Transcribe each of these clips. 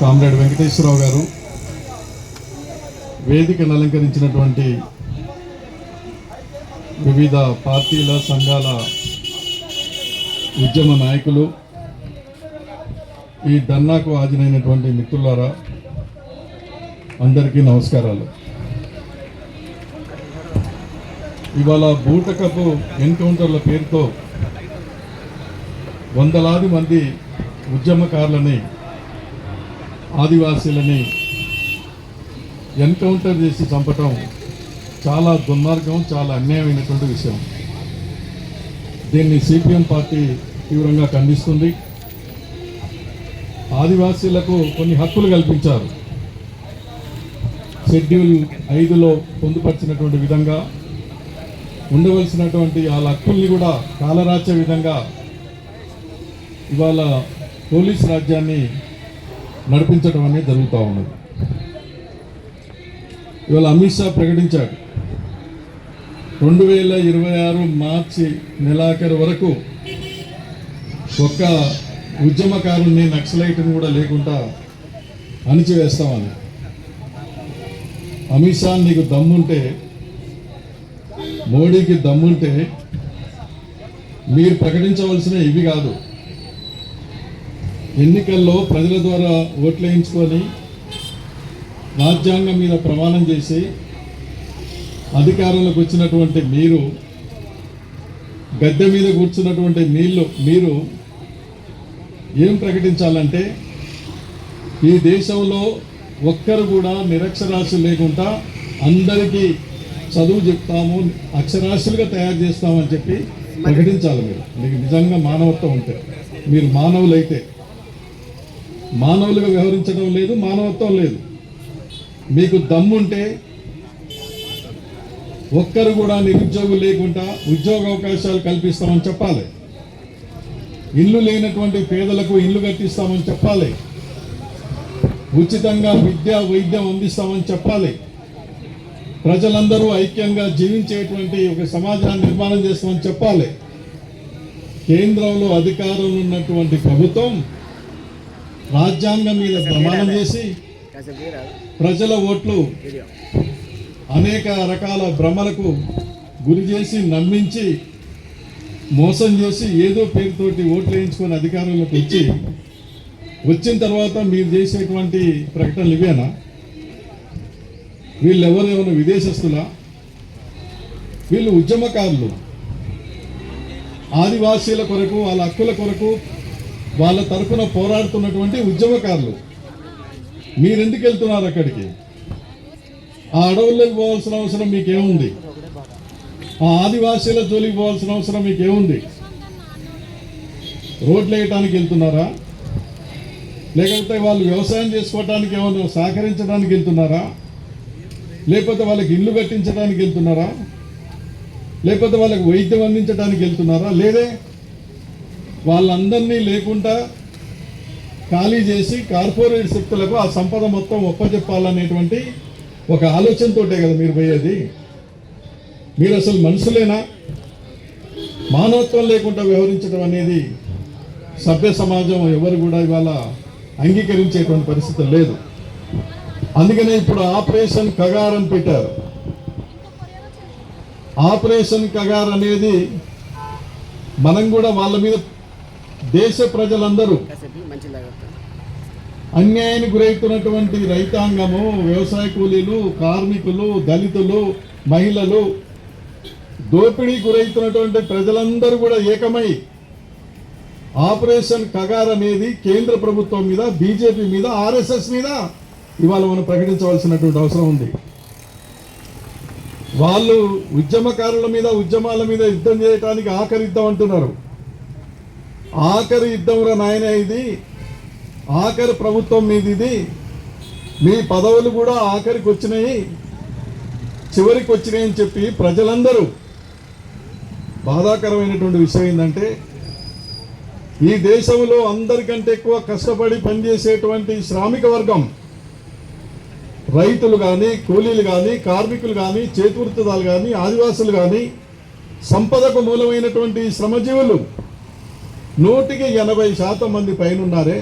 Comrade Venkateswararao గారు వేదికను అలంకరించినటువంటి వివిధ పార్టీల సంఘాల ఉద్యమ నాయకులు ఈ ధర్నాకు హాజరైనటువంటి మిత్రులారా అందరికీ నమస్కారాలు. ఇవాళ బూటకపు ఎన్కౌంటర్ల పేరుతో వందలాది మంది ఉద్యమకారులని ఆదివాసీలని ఎన్కౌంటర్ చేసి చంపటం చాలా దుర్మార్గం చాలా అన్యాయమైనటువంటి విషయం. దీన్ని సిపిఎం పార్టీ తీవ్రంగా ఖండిస్తుంది. ఆదివాసీలకు కొన్ని హక్కులు కల్పించారు. షెడ్యూల్ ఐదులో పొందుపరిచినటువంటి విధంగా ఉండవలసినటువంటి వాళ్ళ హక్కుల్ని కూడా కాలరాచే విధంగా ఇవాళ పోలీస్ రాజ్యాన్ని నడిపించడం అనేది జరుగుతూ ఉన్నది. ఇవాళ అమిత్ షా ప్రకటించాడు. రెండు వేల ఇరవై ఆరు మార్చి నెలాఖరు వరకు ఒక్క ఉద్యమకారుని నక్సలైట్ని కూడా లేకుండా అణిచివేస్తామని. అమిత్ షా నీకు దమ్ముంటే మోడీకి దమ్ముంటే మీరు ప్రకటించవలసిన ఇవి కాదు. ఎన్నికల్లో ప్రజల ద్వారా ఓట్లు వేయించుకొని రాజ్యాంగం మీద ప్రమాణం చేసి అధికారంలోకి వచ్చినటువంటి మీరు గద్దె మీద కూర్చున్నటువంటి మీళ్ళు మీరు ఏం ప్రకటించాలంటే ఈ దేశంలో ఒక్కరు కూడా నిరక్షరాస్యులు లేకుండా అందరికీ చదువు చెప్తాము అక్షరాస్యులుగా తయారు చేస్తామని చెప్పి ప్రకటించాలి మీరు. మీకు నిజంగా మానవత్వం ఉంటే మీరు మానవులైతే. మానవులుగా వ్యవహరించడం లేదు మానవత్వం లేదు. మీకు దమ్ముంటే ఒక్కరు కూడా నిరుద్యోగులు లేకుండా ఉద్యోగ అవకాశాలు కల్పిస్తామని చెప్పాలి. ఇల్లు లేనటువంటి పేదలకు ఇల్లు కట్టిస్తామని చెప్పాలి. ఉచితంగా విద్య వైద్యం అందిస్తామని చెప్పాలి. ప్రజలందరూ ఐక్యంగా జీవించేటువంటి ఒక సమాజాన్ని నిర్మాణం చేస్తామని చెప్పాలి. కేంద్రంలో అధికారంలో ఉన్నటువంటి ప్రభుత్వం రాజ్యాంగం మీద ప్రమాణం చేసి ప్రజల ఓట్లు అనేక రకాల భ్రమలకు గురి చేసి నమ్మించి మోసం చేసి ఏదో పేరుతోటి ఓట్లు వేయించుకొని అధికారంలోకి వచ్చి వచ్చిన తర్వాత మీరు చేసేటువంటి ప్రకటనలు ఇవేనా? వీళ్ళు ఎవరు? ఏమైనా విదేశస్తులా? వీళ్ళు ఉద్యమకారులు. ఆదివాసీల కొరకు వాళ్ళ హక్కుల కొరకు వాళ్ళ తరఫున పోరాడుతున్నటువంటి ఉద్యమకారులు. మీరెందుకు వెళ్తున్నారు అక్కడికి? ఆ అడవుల్లోకి పోవాల్సిన అవసరం మీకేముంది? ఆ ఆదివాసీల జోలికి పోవాల్సిన అవసరం మీకేముంది? రోడ్లు వేయటానికి వెళ్తున్నారా? లేకపోతే వాళ్ళు వ్యవసాయం చేసుకోవటానికి ఏమైనా సహకరించడానికి వెళ్తున్నారా? లేకపోతే వాళ్ళకి ఇల్లు కట్టించడానికి వెళ్తున్నారా? లేకపోతే వాళ్ళకి వైద్యం అందించడానికి వెళ్తున్నారా? లేదే? వాళ్ళందరినీ లేకుండా ఖాళీ చేసి కార్పొరేట్ శక్తులకు ఆ సంపద మొత్తం ఒప్పచెప్పాలనేటువంటి ఒక ఆలోచనతోటే కదా మీరు పోయేది. మీరు అసలు మనుషులేనా? మానవత్వం లేకుండా వ్యవహరించడం అనేది సభ్య సమాజం ఎవరు కూడా ఇవాళ అంగీకరించేటువంటి పరిస్థితి లేదు. అందుకనే ఇప్పుడు ఆపరేషన్ కగార్ అని పెట్టారు. ఆపరేషన్ కగార్ అనేది మనం కూడా వాళ్ళ మీద దేశ ప్రజలందరూ అన్యాయానికి గురవుతున్నటువంటి రైతాంగము వ్యవసాయ కూలీలు కార్మికులు దళితులు మహిళలు దోపిడీ గురవుతున్నటువంటి ప్రజలందరూ కూడా ఏకమై ఆపరేషన్ కగార్ అనేది కేంద్ర ప్రభుత్వం మీద బీజేపీ మీద ఆర్ఎస్ఎస్ మీద ఇవాళ మనం ప్రకటించవలసినటువంటి అవసరం ఉంది. వాళ్ళు ఉద్యమకారుల మీద ఉద్యమాల మీద యుద్ధం చేయడానికి ఆఖరి యుద్ధం అంటున్నారు. ఆఖరి యుద్ధంలో నాయన ఇది. ఆఖరి ప్రభుత్వం మీది ఇది. మీ పదవులు కూడా ఆఖరికి వచ్చినాయి. చివరికి వచ్చినాయి అని చెప్పి ప్రజలందరూ బాధాకరమైనటువంటి విషయం ఏంటంటే ఈ దేశంలో అందరికంటే ఎక్కువ కష్టపడి పనిచేసేటువంటి శ్రామిక వర్గం రైతులు కానీ కూలీలు కానీ కార్మికులు కానీ చేతివృత్తిదాలు కానీ ఆదివాసులు కానీ సంపదకు మూలమైనటువంటి శ్రమజీవులు నూటికి ఎనభై శాతం మంది పైన ఉన్నారే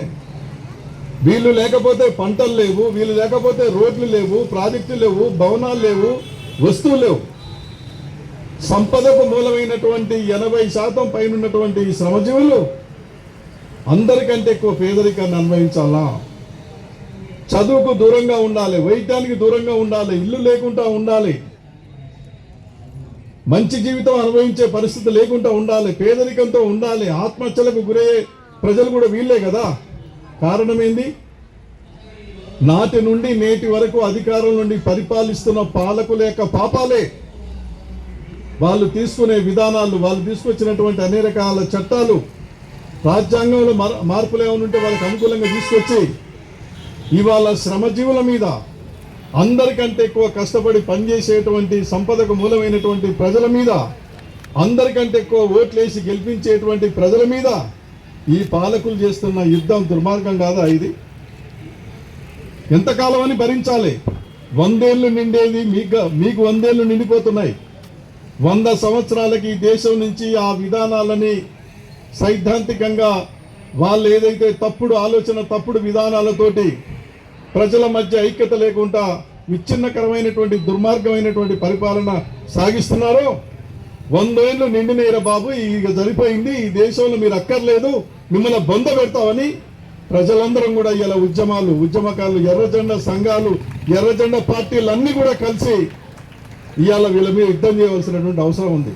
వీళ్ళు లేకపోతే పంటలు లేవు వీళ్ళు లేకపోతే రోడ్లు లేవు ప్రాజెక్టులు లేవు భవనాలు లేవు వస్తువులు లేవు. సంపదకు మూలమైనటువంటి ఎనభై శాతం పైన ఉన్నటువంటి ఈ శ్రమజీవులు అందరికంటే ఎక్కువ పేదరికాన్ని అనుభవించాలా చదువుకు దూరంగా ఉండాలి వైద్యానికి దూరంగా ఉండాలి ఇల్లు లేకుండా ఉండాలి. మంచి జీవితం అనుభవించే పరిస్థితి లేకుండా ఉండాలి పేదరికంతో ఉండాలి ఆత్మహత్యలకు గురయ్యే ప్రజలు కూడా వీళ్ళే కదా. కారణం ఏంది నాటి నుండి నేటి వరకు అధికారం నుండి పరిపాలిస్తున్న పాలకుల యొక్క పాపాలే. వాళ్ళు తీసుకునే విధానాలు వాళ్ళు తీసుకొచ్చినటువంటి అన్ని రకాల చట్టాలు రాజ్యాంగంలో మార్పులు ఏమైనా ఉంటే వాళ్ళకి అనుకూలంగా తీసుకొచ్చి ఇవాళ శ్రమజీవుల మీద అందరికంటే ఎక్కువ కష్టపడి పనిచేసేటువంటి సంపదకు మూలమైనటువంటి ప్రజల మీద అందరికంటే ఎక్కువ ఓట్లేసి గెలిపించేటువంటి ప్రజల మీద ఈ పాలకులు చేస్తున్న యుద్ధం దుర్మార్గం కాదా ఇది? ఎంతకాలం అని భరించాలి? వందేళ్ళు నిండేది మీకు మీకు వందేళ్ళు నిండిపోతున్నాయి. వంద సంవత్సరాలకి ఈ దేశం నుంచి ఆ విధానాలని సైద్ధాంతికంగా వాళ్ళు ఏదైతే తప్పుడు ఆలోచన తప్పుడు విధానాలతోటి ప్రజల మధ్య ఐక్యత లేకుండా విచ్ఛిన్నకరమైనటువంటి దుర్మార్గమైనటువంటి పరిపాలన సాగిస్తున్నారో. వందేళ్ళు నిండినేర బాబు ఇక సరిపోయింది. ఈ దేశంలో మీరు అక్కర్లేదు మిమ్మల్ని బొంద పెడతామని ప్రజలందరం కూడా ఇలా ఉద్యమాలు ఉద్యమకాలు ఎర్రజెండా సంఘాలు ఎర్రజెండా పార్టీలు కూడా కలిసి ఇవాళ వీళ్ళ మీద యుద్ధం చేయవలసినటువంటి అవసరం ఉంది.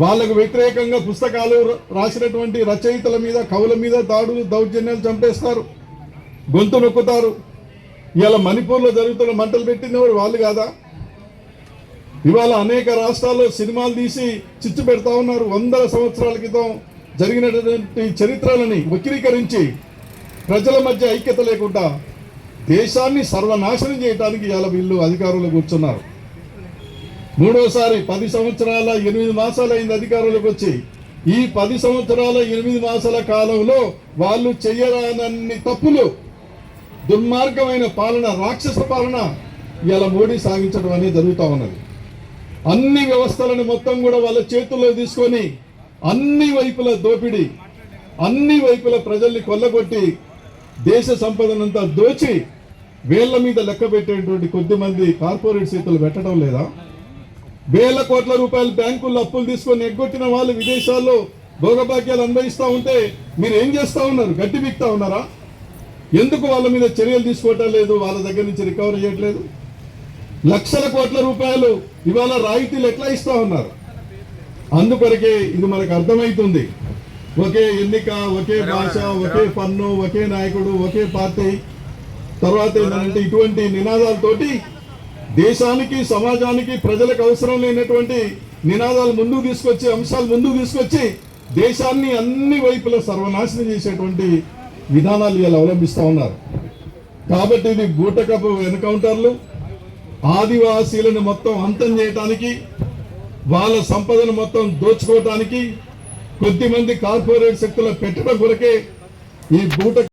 వాళ్ళకు వ్యతిరేకంగా పుస్తకాలు రాసినటువంటి రచయితల మీద కవుల మీద దాడులు దౌర్జన్యాలు చంపేస్తారు. గొంతు నొక్కుతారు. ఇవాళ మణిపూర్లో జరుగుతున్న మంటలు పెట్టినవారు వాళ్ళు కాదా? ఇవాళ అనేక రాష్ట్రాల్లో సినిమాలు తీసి చిచ్చు పెడతా ఉన్నారు. వందల సంవత్సరాల క్రితం జరిగినటువంటి చరిత్రలని వక్రీకరించి ప్రజల మధ్య ఐక్యత లేకుండా దేశాన్ని సర్వనాశనం చేయడానికి ఇవాళ వీళ్ళు అధికారంలో కూర్చున్నారు. మూడోసారి పది సంవత్సరాల ఎనిమిది మాసాలు అయింది అధికారంలోకి వచ్చి. ఈ పది సంవత్సరాల ఎనిమిది మాసాల కాలంలో వాళ్ళు చేయరానన్ని తప్పులు దుర్మార్గమైన పాలన రాక్షస పాలన ఇలా మోడీ సాగించడం అనేది జరుగుతూ ఉన్నది. అన్ని వ్యవస్థలను మొత్తం కూడా వాళ్ళ చేతుల్లో తీసుకొని అన్ని వైపుల దోపిడీ అన్ని వైపుల ప్రజల్ని కొల్లగొట్టి దేశ సంపదనంతా దోచి వేళ్ళ మీద లెక్క పెట్టేటువంటి కొద్ది మంది కార్పొరేట్ చేతులు పెట్టడం లేదా? వేల కోట్ల రూపాయలు బ్యాంకుల్లో అప్పులు తీసుకొని ఎగ్గొట్టిన వాళ్ళు విదేశాల్లో భోగభాగ్యాలు అనుభవిస్తూ ఉంటే మీరు ఏం చేస్తూ ఉన్నారు? గట్టి బిక్తా ఉన్నారా? ఎందుకు వాళ్ళ మీద చర్యలు తీసుకోవటం లేదు? వాళ్ళ దగ్గర నుంచి రికవర్ చేయట్లేదు. లక్షల కోట్ల రూపాయలు ఇవాళ రాయితీలు ఎట్లా ఇస్తా ఉన్నారు? అందుకొరకే ఇది మనకు అర్థమవుతుంది ఒకే ఎన్నిక ఒకే భాష ఒకే పన్ను ఒకే నాయకుడు ఒకే పార్టీ. తర్వాత ఏంటంటే ఇటువంటి నినాదాలతోటి దేశానికి సమాజానికి ప్రజలకు అవసరం లేనటువంటి నినాదాలు ముందుకు తీసుకొచ్చి అంశాలు ముందుకు తీసుకొచ్చి దేశాన్ని అన్ని వైపులా సర్వనాశనం చేసేటువంటి విధానాలు ఇలా అవలంబిస్తూ ఉన్నారు. కాబట్టి ఇది బూటకపు ఎన్కౌంటర్లు ఆదివాసీలను మొత్తం అంతం చేయటానికి వాళ్ళ సంపదను మొత్తం దోచుకోవటానికి కొద్దిమంది కార్పొరేట్ శక్తుల పెట్టడం కొరకే ఈ బూట